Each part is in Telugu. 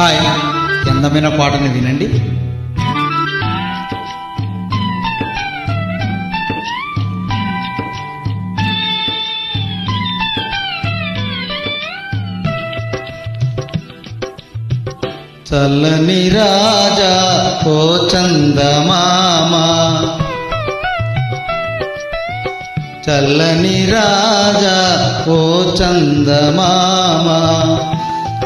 హాయ్. అందమైన పాటను వినండి. చల్లని రాజా ఓ చందమామ. చల్లని రాజా ఓ చందమామ.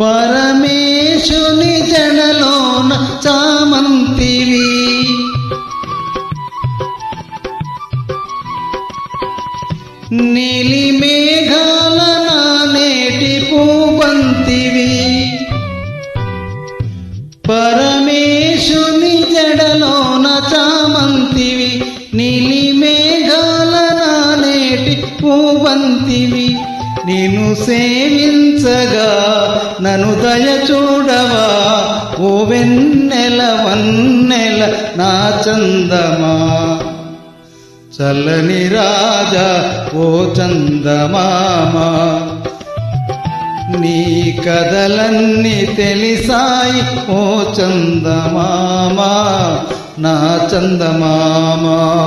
పరమేశుని జడలోన చామంతివి. నీలి మేఘాల నానేటి పూబంతివి. పరమేశుని జడలోన చామంతివి. నీలి మేఘాల నానేటి పూబంతివి. నిన్ను సేవించగా నను దయ చూడవా. ఓ వెన్నెల వన్నెల నా చందమా. చల్లని రాజా ఓ చందమామా. నీ కథలన్నీ తెలిసాయి ఓ చందమామా నా చందమామా.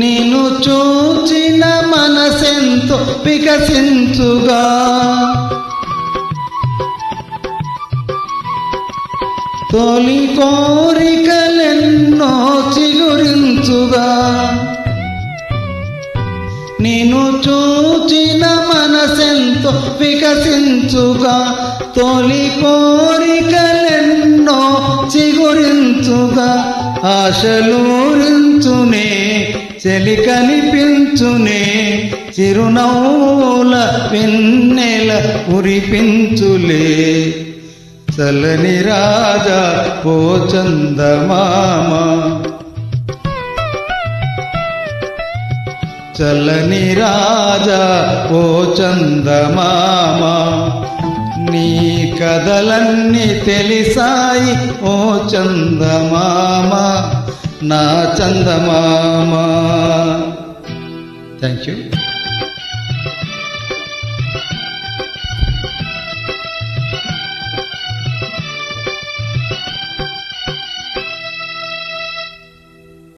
నిన్ను చూచిన మనసెంతో వికసించుగా తొలి కోరికలెన్నో చిగురించుగా నిన్ను చూచిన మనసెంతో వికసించుగా తొలి కోరికలెన్నో చిగురించుగా ఆశలూరించునే చెలి కనిపించునే చిరునవ్వుల పిన్నెల ఉరిపించులే చలని రాజా ఓ చందమామ చలని రాజా ఓ చందమామ నీ కథలన్నీ తెలిసాయి ఓ చందమామ నా చందమామ. Thank you